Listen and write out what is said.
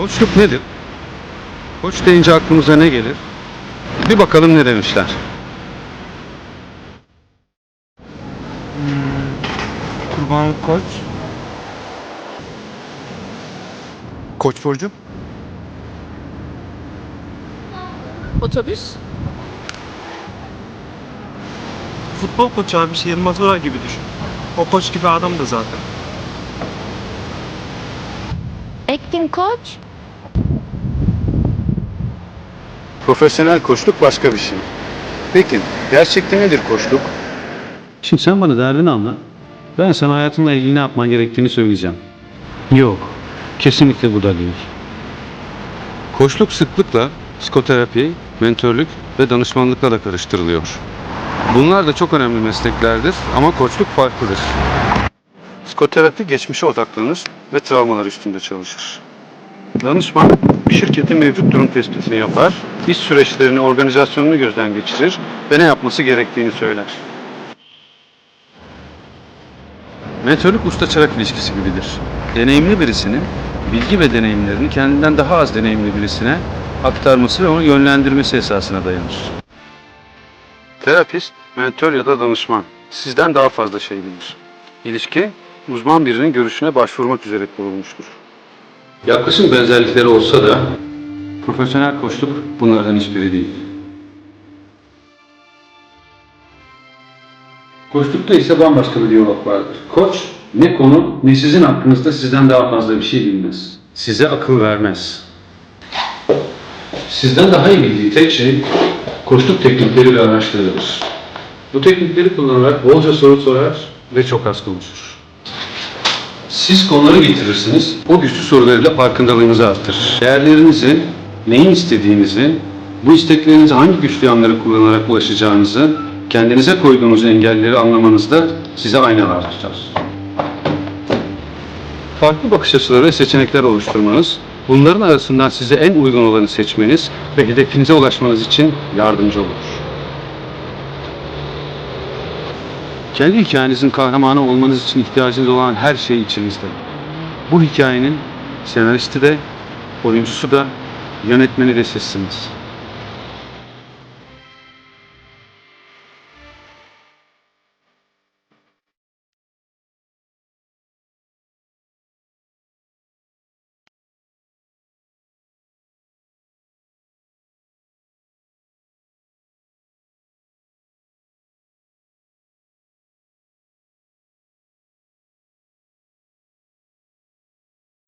Koçluk nedir? Koç deyince aklımıza ne gelir? Bir bakalım ne demişler. Kurbanlık koç. Koç Burcu. Otobüs. Futbol koçu abi şey Yılmaz gibi düşün. O koç gibi adam da zaten. Acting koç. Profesyonel koçluk başka bir şey. Peki, gerçekte nedir koçluk? Şimdi sen bana derdini anla. Ben sana hayatınla ilgili ne yapman gerektiğini söyleyeceğim. Yok, kesinlikle bu da değil. Koçluk sıklıkla psikoterapi, mentörlük ve danışmanlıkla da karıştırılıyor. Bunlar da çok önemli mesleklerdir ama koçluk farklıdır. Psikoterapi geçmişe odaklanır ve travmalar üstünde çalışır. Danışman bir şirketin mevcut durum tespitini yapar, iş süreçlerini, organizasyonunu gözden geçirir ve ne yapması gerektiğini söyler. Mentörlük usta çırak ilişkisi gibidir. Deneyimli birisinin bilgi ve deneyimlerini kendinden daha az deneyimli birisine aktarması ve onu yönlendirmesi esasına dayanır. Terapist, mentör ya da danışman sizden daha fazla şey bilir. İlişki, uzman birinin görüşüne başvurmak üzere kurulmuştur. Yaklaşım benzerlikleri olsa da profesyonel koçluk bunlardan hiçbiri değil. Koçlukta ise bambaşka bir diyalog vardır. Koç ne konu ne sizin hakkınızda sizden daha fazla bir şey bilmez. Size akıl vermez. Sizden daha iyi bildiği tek şey koçluk teknikleri ve araçlarıdır. Bu teknikleri kullanarak bolca soru sorar ve çok az konuşur. Siz konuları getirirsiniz. O güçlü sorularıyla farkındalığınızı arttırır. Değerlerinizi, neyin istediğinizi, bu isteklerinize hangi güçlü yanları kullanarak ulaşacağınızı, kendinize koyduğunuz engelleri anlamanızda size aynalar tutar. Farklı bakış açıları ve seçenekler oluşturmanız, bunların arasından size en uygun olanı seçmeniz ve hedefinize ulaşmanız için yardımcı olur. Kendi hikayenizin kahramanı olmanız için ihtiyacınız olan her şey içinizde. Bu hikayenin senaristi de, oyuncusu da, yönetmeni de sizsiniz.